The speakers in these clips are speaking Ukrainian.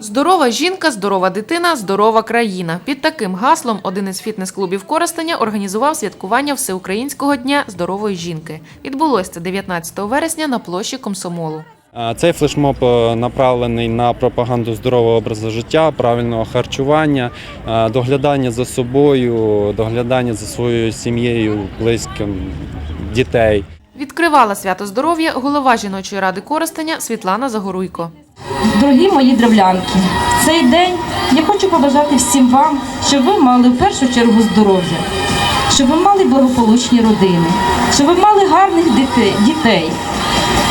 Здорова жінка, здорова дитина, здорова країна. Під таким гаслом один із фітнес-клубів Коростеня організував святкування Всеукраїнського дня здорової жінки. Відбулося це 19 вересня на площі Комсомолу. Цей флешмоб е, направлений на пропаганду здорового образу життя, правильного харчування, е, доглядання за собою, доглядання за своєю сім'єю, близьким, дітей. Відкривала свято здоров'я голова жіночої ради Коростеня Світлана Загоруйко. Дорогі мої древлянки, в цей день я хочу побажати всім вам, щоб ви мали в першу чергу здоров'я, щоб ви мали благополучні родини, щоб ви мали гарних дітей.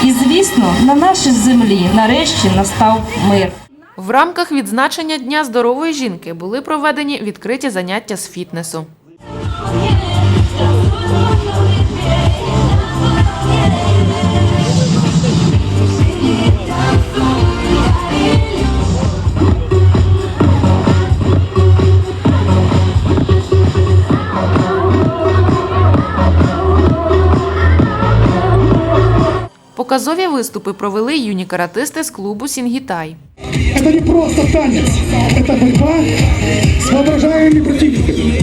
І, звісно, на нашій землі нарешті настав мир. В рамках відзначення Дня здорової жінки були проведені відкриті заняття з фітнесу. Показові виступи провели юні каратисти з клубу Сінгітай. Это не просто танец, это борьба с воображаемыми противниками.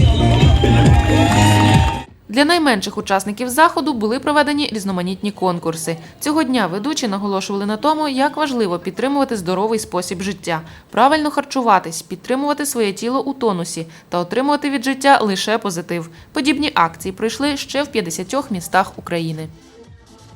Для найменших учасників заходу були проведені різноманітні конкурси. Цього дня ведучі наголошували на тому, як важливо підтримувати здоровий спосіб життя, правильно харчуватись, підтримувати своє тіло у тонусі та отримувати від життя лише позитив. Подібні акції пройшли ще в 50 містах України.